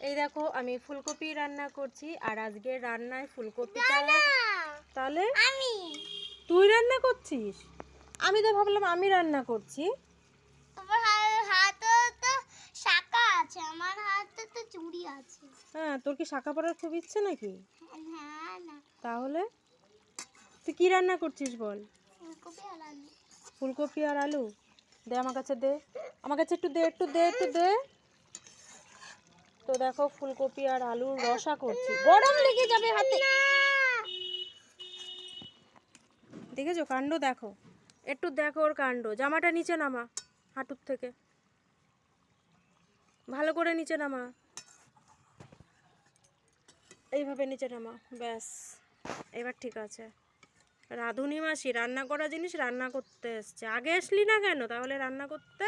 এই দেখো আমি ফুলকপি রান্না করছি আর আজকে রান্নায় ফুলকপিটা তাহলে? আমি। তুই রান্না করছিস? আমি তো ভাবলাম আমি রান্না করছি। হাতে তো শাকা আছে আমার হাতে তো চুড়ি আছে। হ্যাঁ তোর কি শাখা পড়ার খুব ইচ্ছে নাকি? হ্যাঁ না। তাহলে? তুই কি রান্না করছিস বল? ফুলকপি আর আলু। ফুলকপি আর আলু। দে আমার কাছে দে। আমার কাছে একটু দে একটু দে একটু দে। তো দেখো ফুলকপি আর আলুর রসা করছি। গরম লেগে যাবে হাতে। দেখেছ কাণ্ড? দেখো। একটু দেখো ওর কাণ্ড। জামাটা নিচে নামা হাঁটুর থেকে। ভালো করে নিচে নামা। এইভাবে নিচে নামা। ব্যাস। এবার ঠিক আছে। রাঁধুনি মাসি রান্না করা জিনিস রান্না করতে এসছে। আগে আসলি না কেন? তাহলে রান্না করতে?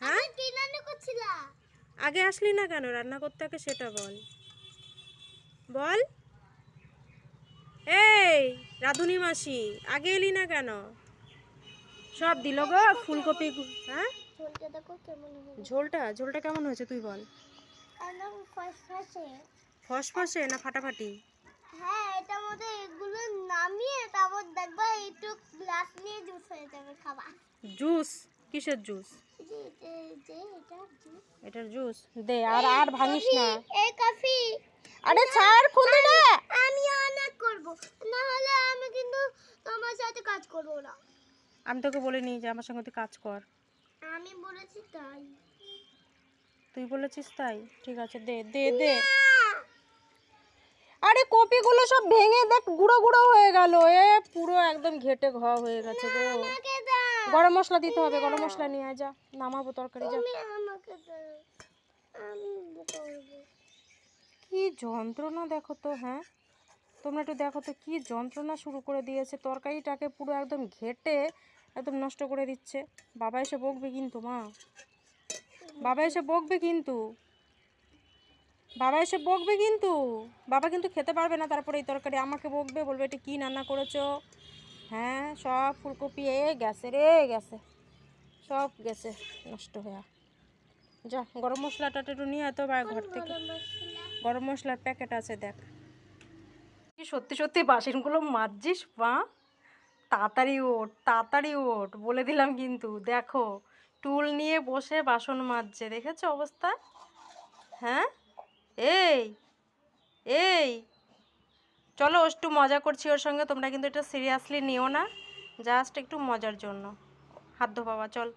হ্যাঁ? কি রান্না করছিলা আগে আসলি না কেন? রান্না করতে আগে সেটা বল। বল। এই রাঁধুনি মাসি আগে এলি না কেন? সব দিল গো ফুলকপি হ্যাঁ? ঝোলটা ঝোলটা? কেমন হয়েছে তুই বল। ফসফসে। না ফাটাফাটি? হ্যাঁ এটার মধ্যে এগুলো নামিয়ে তারপর দেখবা একটু গ্লাস নিয়ে জুস হয়ে যাবে খাবা জুস? কিসের জুস? এটার জুস। দে আর আর ভাঙিস না। এই কফি। আরে ছাড় খুলে না আমি অনেক করব। না হলে আমি কিন্তু তোমার সাথে কাজ করব না। আমি তোকে বলিনি যে আমার সঙ্গে তুই কাজ কর। আমি বলেছি তাই। তুই বলেছিস তাই? ঠিক আছে দে দে দে। আরে কপিগুলো সব ভেঙে দেখ গুঁড়ো গুঁড়ো হয়ে গেল। এ পুরো একদম ঘেটে ঘ হয়ে গেছে গো। গরম মশলা দিতে হবে গরম মশলা নিয়ে যা নামাবো তরকারি যা। কি যন্ত্রণা দেখো তো হ্যাঁ? তোমরা একটু দেখো তো কি যন্ত্রণা শুরু করে দিয়েছে। তরকারিটাকে পুরো একদম ঘেটে একদম নষ্ট করে দিচ্ছে। বাবা এসে বকবে কিন্তু মা। বাবা এসে বকবে কিন্তু। বাবা এসে বকবে কিন্তু। বাবা কিন্তু খেতে পারবে না তারপরে এই তরকারি। আমাকে বকবে বলবে এটা কী রান্না করেছ? হ্যাঁ সব ফুলকপি এ গেছে রে, গেছে। সব গেছে, নষ্ট হয়ে। যা, গরম মশলাটা একটু নিয়ে এত বা ঘর থেকে। গরম মশলার প্যাকেট আছে দেখ। সত্যি সত্যি বাসনগুলো মাজছিস, মা? তাড়াতাড়ি ওঠ তাড়াতাড়ি ওঠ, বলে দিলাম কিন্তু, দেখো। টুল নিয়ে বসে বাসন মাজছে, দেখেছ অবস্থা? হ্যাঁ? এই এই। চলো একটু মজা করছি ওর সঙ্গে, তোমরা কিন্তু এটা সিরিয়াসলি নিও না। জাস্ট একটু মজার জন্য। হাত ধো বাবা চল।